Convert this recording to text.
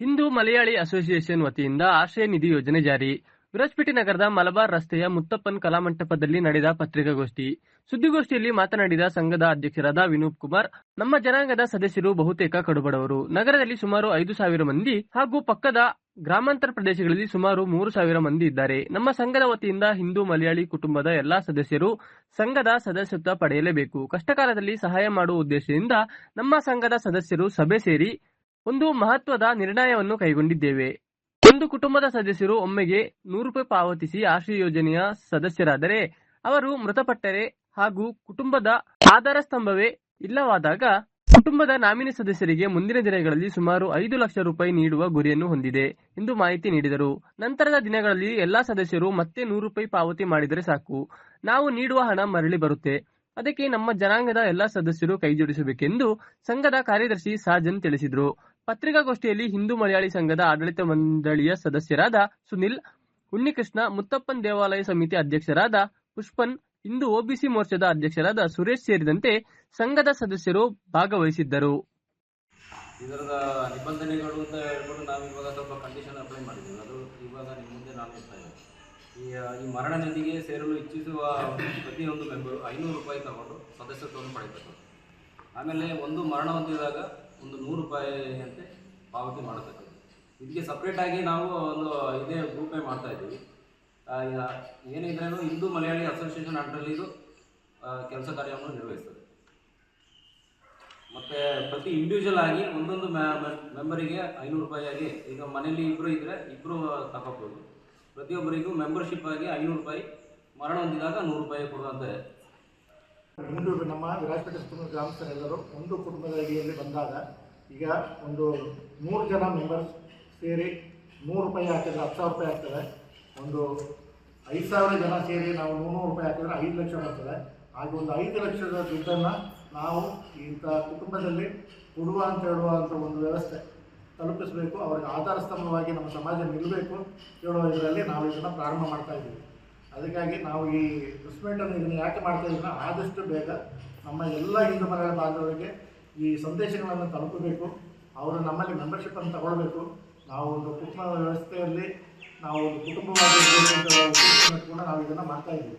Hindu Malayali association ವತಿಯಿಂದ ಆಶ್ರಯ ನಿಧಿ ಯೋಜನೆ ಜಾರಿ. ವಿರಾಜಪೇಟೆ ನಗರದ ಮಲಬಾರ್ ರಸ್ತೆಯ ಮುತ್ತಪ್ಪನ್ ಕಲಾಮಂಟಪದಲ್ಲಿ ನಡೆದ ಪತ್ರಿಕಾಗೋಷ್ಠಿ. ಸುದ್ದಿಗೋಷ್ಠಿಯಲ್ಲಿ ಮಾತನಾಡಿದ ಸಂಘದ ಅಧ್ಯಕ್ಷರಾದ ವಿನೂಪ್ ಕುಮಾರ್, ನಮ್ಮ ಜನಾಂಗದ ಸದಸ್ಯರು ಬಹುತೇಕ ಕಡುಬಡವರು. ನಗರದಲ್ಲಿ ಸುಮಾರು ಐದು ಸಾವಿರ ಮಂದಿ ಹಾಗೂ ಪಕ್ಕದ ಗ್ರಾಮಾಂತರ ಪ್ರದೇಶಗಳಲ್ಲಿ ಸುಮಾರು ಮೂರು ಸಾವಿರ ಮಂದಿ ಇದ್ದಾರೆ. ನಮ್ಮ ಸಂಘದ ವತಿಯಿಂದ ಹಿಂದೂ ಮಲಯಾಳಿ ಕುಟುಂಬದ ಎಲ್ಲಾ ಸದಸ್ಯರು ಸಂಘದ ಸದಸ್ಯತ್ವ ಪಡೆಯಲೇಬೇಕು. ಕಷ್ಟಕಾಲದಲ್ಲಿ ಸಹಾಯ ಮಾಡುವ ಉದ್ದೇಶದಿಂದ ನಮ್ಮ ಸಂಘದ ಸದಸ್ಯರು ಸಭೆ ಸೇರಿ ಒಂದು ಮಹತ್ವದ ನಿರ್ಣಯವನ್ನು ಕೈಗೊಂಡಿದ್ದೇವೆ. ಒಂದು ಕುಟುಂಬದ ಸದಸ್ಯರು ಒಮ್ಮೆಗೆ ನೂರು ರೂಪಾಯಿ ಪಾವತಿಸಿ ಆಶ್ರಯ ಯೋಜನೆಯ ಸದಸ್ಯರಾದರೆ ಅವರು ಮೃತಪಟ್ಟರೆ ಹಾಗೂ ಕುಟುಂಬದ ಆಧಾರ ಸ್ತಂಭವೇ ಇಲ್ಲವಾದಾಗ ಕುಟುಂಬದ ನಾಮಿನಿ ಸದಸ್ಯರಿಗೆ ಮುಂದಿನ ದಿನಗಳಲ್ಲಿ ಸುಮಾರು ಐದು ಲಕ್ಷ ರೂಪಾಯಿ ನೀಡುವ ಗುರಿಯನ್ನು ಹೊಂದಿದೆ ಎಂದು ಮಾಹಿತಿ ನೀಡಿದರು. ನಂತರದ ದಿನಗಳಲ್ಲಿ ಎಲ್ಲಾ ಸದಸ್ಯರು ಮತ್ತೆ ನೂರು ರೂಪಾಯಿ ಪಾವತಿ ಮಾಡಿದರೆ ಸಾಕು. ನಾವು ನೀಡುವ ಹಣ ಮರಳಿ ಬರುತ್ತೆ. ಅದಕ್ಕೆ ನಮ್ಮ ಜನಾಂಗದ ಎಲ್ಲಾ ಸದಸ್ಯರು ಕೈಜೋಡಿಸಬೇಕೆಂದು ಸಂಘದ ಕಾರ್ಯದರ್ಶಿ ಸಾಜನ್ ತಿಳಿಸಿದರು. ಪತ್ರಿಕಾಗೋಷ್ಠಿಯಲ್ಲಿ ಹಿಂದೂ ಮಲಯಾಳಿ ಸಂಘದ ಆಡಳಿತ ಮಂಡಳಿಯ ಸದಸ್ಯರಾದ ಸುನಿಲ್, ಉನ್ನಿಕೃಷ್ಣ, ಮುತ್ತಪ್ಪನ್ ದೇವಾಲಯ ಸಮಿತಿ ಅಧ್ಯಕ್ಷರಾದ ಪುಷ್ಪನ್ ಹಿಂದೂ ಒಬಿಸಿ ಮೋರ್ಚಾದ ಅಧ್ಯಕ್ಷರಾದ ಸುರೇಶ್ ಸೇರಿದಂತೆ ಸಂಘದ ಸದಸ್ಯರು ಭಾಗವಹಿಸಿದ್ದರು. ಇದರದ ನಿಬಂಧನೆಗಳು ಅಂತ ಹೇಳ್ಬಿಟ್ಟು ನಾವು ಇವಾಗ ಸ್ವಲ್ಪ ಕಂಡೀಷನ್ ಅಪ್ಲೈ ಮಾಡಿದ್ದೀವಿ. ಅದು ಇವಾಗ ನಿಮ್ಮ ಮುಂದೆ ನಾನು ಇರ್ತಾ ಇದ್ದೀನಿ ಈ ಈ ಮರಣ ನಿಧಿಗೆ ಸೇರಲು ಇಚ್ಛಿಸುವ ಪ್ರತಿಯೊಂದು ಮೆಂಬರು ಐನೂರು ರೂಪಾಯಿ ತಗೊಂಡು ಸದಸ್ಯತ್ವವನ್ನು ಪಡೆಯಬೇಕು. ಆಮೇಲೆ ಒಂದು ಮರಣ ಹೊಂದಿದಾಗ ಒಂದು ನೂರು ರೂಪಾಯಿ ಅಂತೆ ಪಾವತಿ ಮಾಡತಕ್ಕದ್ದು. ಇದಕ್ಕೆ ಸಪ್ರೇಟಾಗಿ ನಾವು ಒಂದು ಇದೇ ಗ್ರೂಪೇ ಮಾಡ್ತಾ ಇದ್ದೀವಿ. ಏನಿದ್ರೂ ಹಿಂದೂ ಮಲಯಾಳಿ ಅಸೋಸಿಯೇಷನ್ ಅಂಡರಲ್ಲಿ ಇದು ಕೆಲಸ ಕಾರ್ಯವನ್ನು ನಿರ್ವಹಿಸ್ತದೆ. ಮತ್ತು ಪ್ರತಿ ಇಂಡಿವಿಜುವಲ್ ಆಗಿ ಒಂದೊಂದು ಮೆಂಬರಿಗೆ ಐನೂರು ರೂಪಾಯಿ ಆಗಿ, ಈಗ ಮನೆಯಲ್ಲಿ ಇಬ್ಬರು ಇದ್ದರೆ ಇಬ್ಬರು ತಗೋಬೋದು. ಪ್ರತಿಯೊಬ್ಬರಿಗೂ ಮೆಂಬರ್ಶಿಪ್ ಆಗಿ ಐನೂರು ರೂಪಾಯಿ, ಮರಣ ಹೊಂದಿದಾಗ ನೂರು ರೂಪಾಯಿ ಕೊಡುವಂತೆ ಹಿಂದೂ ನಮ್ಮ ವಿರಾಜಪೇಟೆ ಸುತ್ತಮುತ್ತ ಗ್ರಾಮಸ್ಥರೆಲ್ಲರೂ ಒಂದು ಕುಟುಂಬದ ಅಡಿಯಲ್ಲಿ ಬಂದಾಗ ಈಗ ಒಂದು ಮೂರು ಜನ ಮೆಂಬರ್ಸ್ ಸೇರಿ ನೂರು ರೂಪಾಯಿ ಹಾಕಿದ್ರೆ ಹತ್ತು ಸಾವಿರ ರೂಪಾಯಿ ಆಗ್ತದೆ. ಒಂದು ಐದು ಸಾವಿರ ಜನ ಸೇರಿ ನಾವು ನೂರು ರೂಪಾಯಿ ಹಾಕಿದ್ರೆ ಐದು ಲಕ್ಷ ಬರ್ತದೆ. ಹಾಗೆ ಒಂದು ಐದು ಲಕ್ಷದ ದುಡ್ಡನ್ನು ನಾವು ಇಂಥ ಕುಟುಂಬದಲ್ಲಿ ಕೊಡುವ ಅಂತ ಹೇಳುವಂಥ ಒಂದು ವ್ಯವಸ್ಥೆ ತಲುಪಿಸಬೇಕು. ಅವರಿಗೆ ಆಧಾರ ಸ್ತಂಭವಾಗಿ ನಮ್ಮ ಸಮಾಜ ನಿಲ್ಲಬೇಕು. ಹೇಳುವ ಇದರಲ್ಲಿ ನಾವು ಇದನ್ನು ಪ್ರಾರಂಭ ಮಾಡ್ತಾ ಇದ್ದೀವಿ. ಅದಕ್ಕಾಗಿ ನಾವು ಈ ರಿಸ್ಮೆಂಟನ್ನು ಇದನ್ನು ಯಾಕೆ ಮಾಡ್ತಾ ಇದ್ದೀನ ಆದಷ್ಟು ಬೇಗ ನಮ್ಮ ಎಲ್ಲ ಹಿಂದೂ ಮನೆಯ ಬಾಂಧವರಿಗೆ ಈ ಸಂದೇಶಗಳನ್ನು ತಲುಪಬೇಕು. ಅವರು ನಮ್ಮಲ್ಲಿ ಮೆಂಬರ್ಶಿಪ್ಪನ್ನು ತಗೊಳ್ಬೇಕು. ನಾವು ಒಂದು ಕುಟುಂಬ ವ್ಯವಸ್ಥೆಯಲ್ಲಿ ನಾವು ಒಂದು ಕುಟುಂಬವಾಗಿ ನಾವು ಇದನ್ನು ಮಾಡ್ತಾ ಇದ್ದೀವಿ.